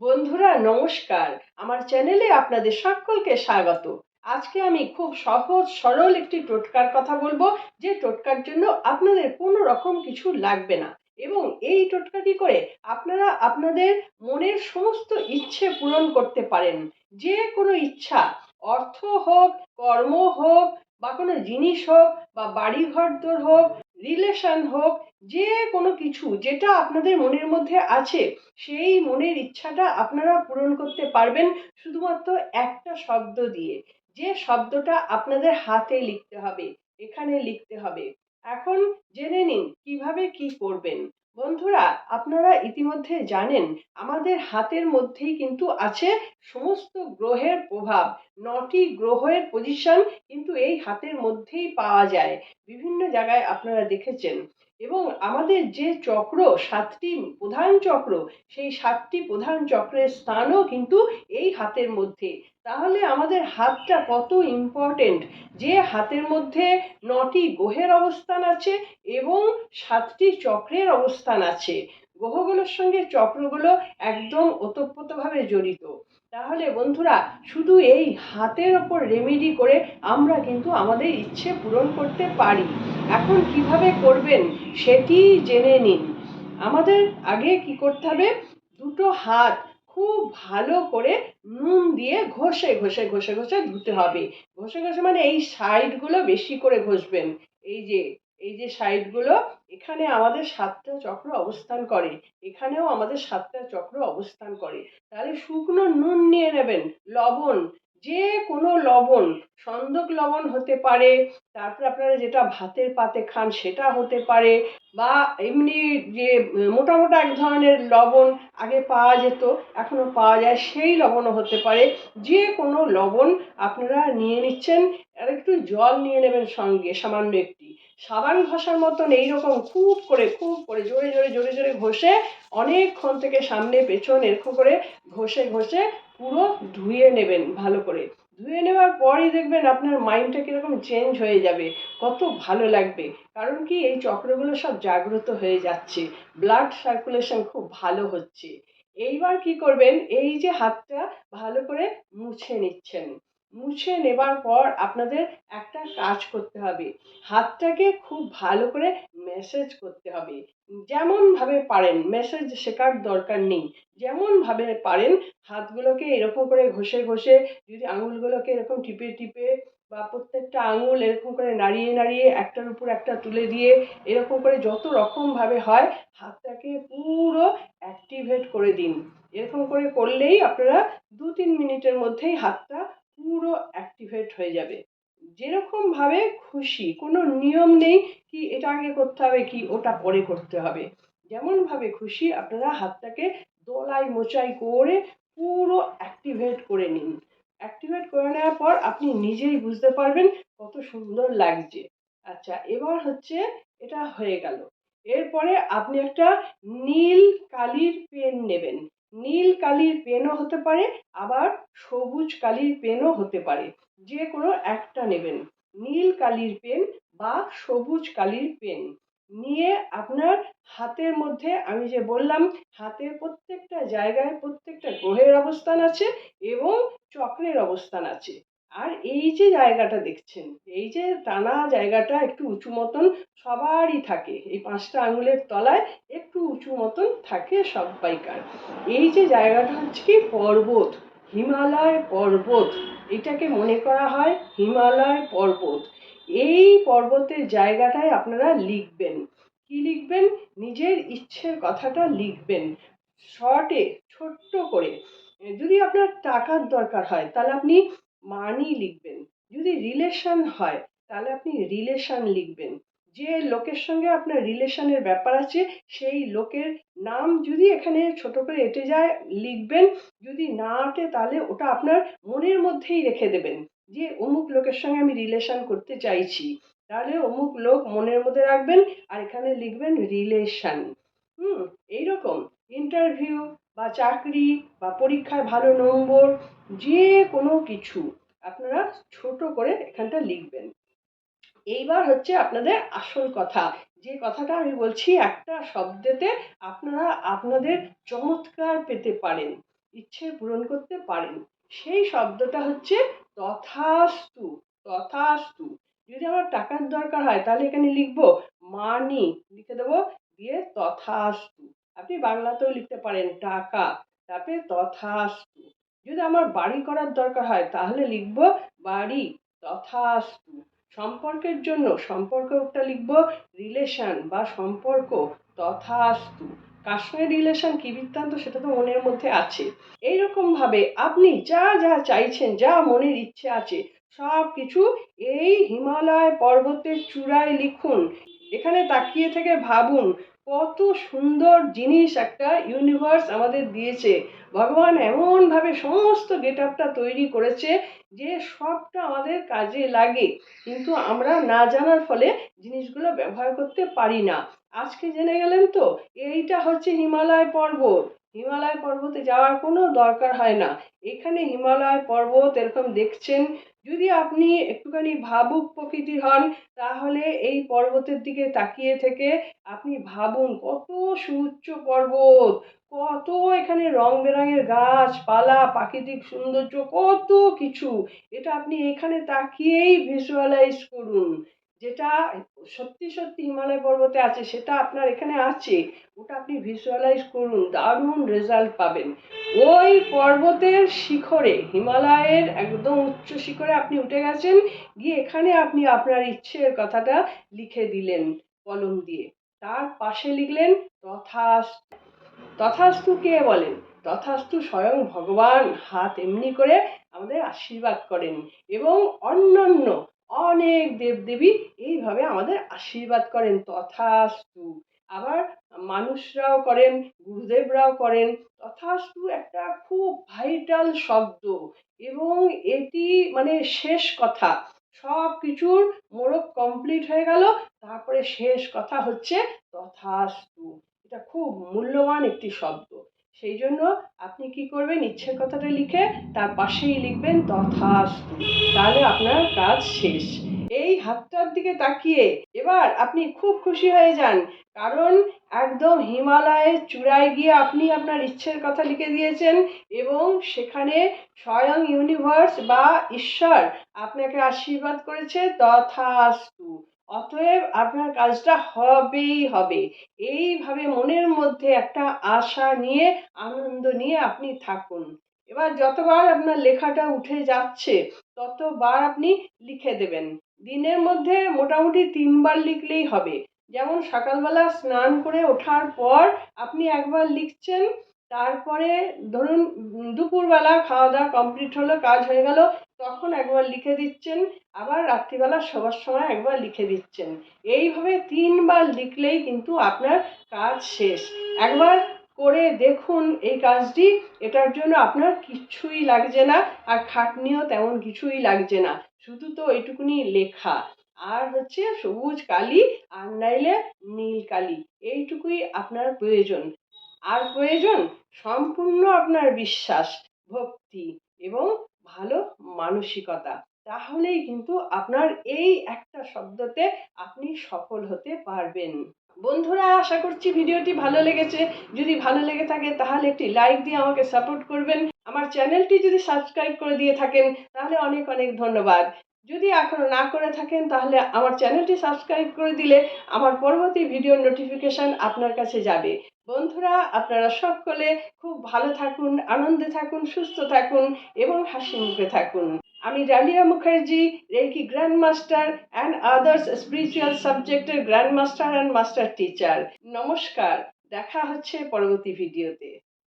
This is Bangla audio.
বন্ধুরা, নমস্কার। আমার চ্যানেলে আপনাদের সকলকে স্বাগত। আজকে আমি খুব সহজ, সরল একটি টোটকার কথা বলব, যে টোটকার জন্য আপনাদের কোনো রকম কিছু লাগবে না। এবং এই টোটকাটি করে আপনারা আপনাদের মনের সমস্ত ইচ্ছে পূরণ করতে পারেন। যে কোনো ইচ্ছা, অর্থ হোক, কর্ম হোক, বা কোনো জিনিস হোক, বা বাড়ি ঘর দর হোক রিলেশন হোক, যে কোনো কিছু যেটা আপনাদের মনের মধ্যে আছে, সেই মনের ইচ্ছাটা আপনারা পূরণ করতে পারবেন শুধুমাত্র একটা শব্দ দিয়ে। যে শব্দটা আপনাদের হাতে লিখতে হবে, এখানে লিখতে হবে। এখন জেনে নিন, কীভাবে কি করবেন? বন্ধুরা, আপনারা ইতিমধ্যে জানেন, আমাদের হাতের মধ্যেই কিন্তু আছে সমস্ত গ্রহের প্রভাব। নটি গ্রহের পজিশন কিন্তু এই হাতের মধ্যেই পাওয়া যায়। বিভিন্ন জায়গায় আপনারা দেখেছেন। এবং আমাদের যে চক্র, সাতটি প্রধান চক্র, সেই সাতটি প্রধান চক্রের স্থানও কিন্তু এই হাতের মধ্যে। তাহলে আমাদের হাতটা কত ইম্পর্টেন্ট যে হাতের মধ্যে নটি গ্রহের অবস্থান আছে এবং সাতটি চক্রের অবস্থান আছে। গ্রহগুলোর সঙ্গে চক্রগুলো একদম ওতপ্রোতভাবে জড়িত। তাহলে বন্ধুরা, শুধু এই হাতের ওপর রেমেডি করে আমরা কিন্তু আমাদের ইচ্ছে পূরণ করতে পারি। এখন কীভাবে করবেন সেটি জেনে নিন। আমাদের আগে কি করতে হবে? দুটো হাত খুব ভালো করে নুন দিয়ে ঘষে ঘষে ঘষে ঘষে ধুতে হবে। ঘষে ঘষে মানে এই সাইডগুলো বেশি করে ঘষবেন। এই যে এই যে সাইডগুলো এখানে আমাদের সাতটা চক্র অবস্থান করে। এখানেও আমাদের সাতটা চক্র অবস্থান করে। তাহলে শুকনো নুন নিয়ে নেবেন, লবণ যে কোনো লবণ, সন্দক লবণ হতে পারে, তারপর আপনারা যেটা ভাতের পাতে খান সেটা হতে পারে, বা এমনি যে মোটা মোটা এক ধরনের লবণ আগে পাওয়া যেত এখনও পাওয়া যায়, সেই লবণও হতে পারে। যে কোনো লবণ আপনারা নিয়ে নিচ্ছেন, আর একটু জল নিয়ে নেবেন সঙ্গে, সামান্য একটি। সাবান ঘষার মতন এইরকম খুব করে খুব করে, জোরে জোরে জোরে জোরে ঘষে অনেকক্ষণ থেকে সামনে, পেছন, এরকম করে ঘষে ঘষে পুরো ধুয়ে নেবেন ভালো করে। ধুয়ে নেওয়ার পরই দেখবেন আপনার মাইন্ডটা কীরকম চেঞ্জ হয়ে যাবে। কত ভালো লাগবে। কারণ কি এই চক্রগুলো সব জাগ্রত হয়ে যাচ্ছে। ব্লাড সার্কুলেশন খুব ভালো হচ্ছে। এইবার কি করবেন? এই যে হাতটা ভালো করে মুছে নিচ্ছেন। মুছে নেবার পর আপনাদের একটা কাজ করতে হবে। হাতটাকে খুব ভালো করে ম্যাসেজ করতে হবে। যেমনভাবে পারেন ম্যাসেজ শেখার দরকার নেই। যেমনভাবে পারেন, হাতগুলোকে এরকম করে ঘষে ঘষে, যদি আঙুলগুলোকে এরকম টিপে টিপে বা প্রত্যেকটা আঙুল এরকম করে নাড়িয়ে নাড়িয়ে একটার উপর একটা তুলে দিয়ে এরকম করে যত রকমভাবে হয়, হাতটাকে পুরো অ্যাক্টিভেট করে দিন। এরকম করে করলেই আপনারা দু তিন মিনিটের মধ্যেই হাতটা পুরো অ্যাক্টিভেট হয়ে যাবে। যেরকমভাবে খুশি, কোনো নিয়ম নেই কি এটা আগে করতে হবে কি ওটা পরে করতে হবে। যেমনভাবে খুশি, আপনারা হাতটাকে দোলাই মোচাই করে পুরো অ্যাক্টিভেট করে নিন। অ্যাক্টিভেট করে নেওয়ার পর আপনি নিজেই বুঝতে পারবেন কত সুন্দর লাগছে। আচ্ছা এবার হচ্ছে এটা হয়ে গেল। এরপরে আপনি একটা নীল কালির পেন নেবেন। কালির পেনও হতে পারে, আবার সবুজ কালির পেনও হতে পারে। যে কোনো একটা নেবেন। নীল কালির পেন বা সবুজ কালির পেন। নিয়ে আপনার হাতের মধ্যে আমি যে বললাম হাতের প্রত্যেকটা জায়গায় প্রত্যেকটা গ্রহের অবস্থান আছে এবং চক্রের অবস্থান আছে। আর এই যে জায়গাটা দেখছেন, এই যে টানা জায়গাটা একটু উঁচু মতন সবারই থাকে। এই পাঁচটা আঙুলের তলায় একটু উঁচু মতন থাকে সবাইকার এই যে জায়গাটা হচ্ছে কি পর্বত, হিমালয় পর্বত। এটাকে মনে করা হয় হিমালয় পর্বত। এই পর্বতের জায়গাটায় আপনারা লিখবেন। কি লিখবেন? নিজের ইচ্ছের কথাটা লিখবেন। শর্টে, ছোট্ট করে। যদি আপনার টাকার দরকার হয়, তাহলে আপনি মানি লিখবেন। যদি রিলেশন হয়, তাহলে আপনি রিলেশন লিখবেন। যে লোকের সঙ্গে আপনার রিলেশনের ব্যাপার আছে, সেই লোকের নাম যদি এখানে ছোট করে এঁটে যায়, লিখবেন। যদি না আঁটে, তাহলে ওটা আপনার মনের মধ্যেই রেখে দেবেন যে, অমুক লোকের সঙ্গে আমি রিলেশন করতে চাইছি। তাহলে অমুক লোক মনের মধ্যে রাখবেন আর এখানে লিখবেন রিলেশন হুম, এইরকম। ইন্টারভিউ বা চাকরি বা পরীক্ষায় ভালো নম্বর যে কোনো কিছু আপনারা ছোট করে এখানটা লিখবেন। এইবার হচ্ছে আপনাদের আসল কথা। যে কথাটা আমি বলছি, একটা শব্দেতে আপনারা আপনাদের চমৎকার পেতে পারেন, ইচ্ছে পূরণ করতে পারেন। সেই শব্দটা হচ্ছে তথাস্তু তথাস্তু। যদি আমার টাকার দরকার হয়, তাহলে এখানে লিখব, মানি, লিখে দেবো, দিয়ে তথাস্তু। আপনি বাংলাতেও লিখতে পারেন, টাকা। তারপরে তথাস্তু। যদি আমার বাড়ি করার দরকার হয়, তাহলে লিখব বাড়ি তথাস্তু। সম্পর্কের জন্য সম্পর্কটা লিখব রিলেশন বা সম্পর্ক তথাস্তু। সঙ্গে রিলেশন কি বৃত্তান্ত সেটা তো মনের মধ্যে আছে। এইরকম ভাবে আপনি যা যা চাইছেন, যা মনের ইচ্ছে আছে সব কিছু এই হিমালয় পর্বতের চূড়ায় লিখুন। এখানে তাকিয়ে থেকে ভাবুন কত সুন্দর জিনিস একটা ইউনিভার্স আমাদের দিয়েছে। ভগবান এমনভাবে সমস্ত গেট আপটা তৈরি করেছে যে সবটা আমাদের কাজে লাগে। কিন্তু আমরা না জানার ফলে জিনিসগুলো ব্যবহার করতে পারি না। আজকে জেনে গেলেন তো, এইটা হচ্ছে হিমালয় পর্বত। হিমালয় পর্বতে যাওয়ার কোনো দরকার হয় না। এখানে হিমালয় পর্বত এরকম দেখছেন যদি আপনি একটুখানি ভাবুক প্রকৃতি হন, তাহলে এই পর্বতের দিকে তাকিয়ে থেকে আপনি ভাবুন কত সুউচ্চ পর্বত, কত এখানে রং বেরঙের গাছপালা, প্রাকৃতিক সৌন্দর্য, কত কিছু। এটা আপনি এখানে তাকিয়েই ভিজুয়ালাইজ করুন। যেটা সত্যি সত্যি হিমালয় পর্বতে আছে, সেটা আপনার এখানে আছে। ওটা আপনি ভিজুয়ালাইজ করুন, দারুণ রেজাল্ট পাবেন। ওই পর্বতের শিখরে, হিমালয়ের একদম উচ্চ শিখরে আপনি উঠে গেছেন, গিয়ে এখানে আপনি আপনার ইচ্ছের কথাটা লিখে দিলেন কলম দিয়ে। তার পাশে লিখলেন, তথাস্তু তথাস্তু কে বলেন? তথাস্তু স্বয়ং ভগবান। হাত এমনি করে আমাদের আশীর্বাদ করেন। এবং অন্যান্য অনেক দেবদেবী এইভাবে আমাদের আশীর্বাদ করেন তথাস্তু। আবার মানুষরাও করেন, গুরুদেবরাও করেন, তথাস্তু একটা খুব ভাইটাল শব্দ। এবং এটি মানে শেষ কথা। সব কিছুর মোড়ক কমপ্লিট হয়ে গেল, তারপরে শেষ কথা হচ্ছে তথাস্তু। এটা খুব মূল্যবান একটি শব্দ। সেই জন্য আপনি কি করবেন? ইচ্ছের কথাটা লিখে তার পাশেই লিখবেন তথাস্তু। তাহলে আপনার কাজ শেষ। এই হাতটার দিকে তাকিয়ে এবার আপনি খুব খুশি হয়ে যান। কারণ একদম হিমালয়ের চূড়ায় গিয়ে আপনি আপনার ইচ্ছের কথা লিখে দিয়েছেন এবং সেখানে স্বয়ং ইউনিভার্স বা ঈশ্বর আপনাকে আশীর্বাদ করেছে তথাস্তু। অতএব আপনার কাজটা হবেই হবে। এইভাবে মনের মধ্যে একটা আশা নিয়ে, আনন্দ নিয়ে আপনি থাকুন। এবার যতবার আপনার লেখাটা উঠে যাচ্ছে, ততবার আপনি লিখে দেবেন। দিনের মধ্যে মোটামুটি তিনবার লিখলেই হবে। যেমন সকালবেলা স্নান করে ওঠার পর আপনি একবার লিখছেন, তারপরে ধরুন দুপুরবেলা খাওয়া দাওয়া কমপ্লিট হলো, কাজ হয়ে গেল তখন একবার লিখে দিচ্ছেন, আবার রাত্রিবেলা শোবার সময় একবার লিখে দিচ্ছেন। এইভাবে তিনবার লিখলেই কিন্তু আপনার কাজ শেষ। একবার করে দেখুন এই কাজটি, এটার জন্য আপনার কিচ্ছুই লাগছে না, আর খাটনিও তেমন কিছুই লাগছে না। শুধু তো এইটুকুনি লেখা। আর হচ্ছে সবুজ কালি, আর নাইলে নীল কালি, এইটুকুই আপনার প্রয়োজন। আর প্রয়োজন সম্পূর্ণ আপনার বিশ্বাস, ভক্তি এবং ভালো মানসিকতা, তাহলেই কিন্তু আপনার এই একটা শব্দতে আপনি সফল হতে পারবেন। বন্ধুরা, আশা করছি ভিডিওটি ভালো লেগেছে। যদি ভালো লেগে থাকে, তাহলে একটি লাইক দিয়ে আমাকে সাপোর্ট করবেন। আমার চ্যানেলটি যদি সাবস্ক্রাইব করে দিয়ে থাকেন, তাহলে অনেক অনেক ধন্যবাদ। যদি এখনও না করে থাকেন, তাহলে আমার চ্যানেলটি সাবস্ক্রাইব করে দিলে আমার পরবর্তী ভিডিওর নোটিফিকেশান আপনার কাছে যাবে। বন্ধুরা, আপনারা সকলে খুব ভালো থাকুন, আনন্দে থাকুন, সুস্থ থাকুন এবং হাসি মুখে থাকুন। আমি Ralia Mukherjee reiki grand master and others spiritual সাবজেক্টের grand master and master teacher. নমস্কার, দেখা হচ্ছে পরবর্তী ভিডিওতে।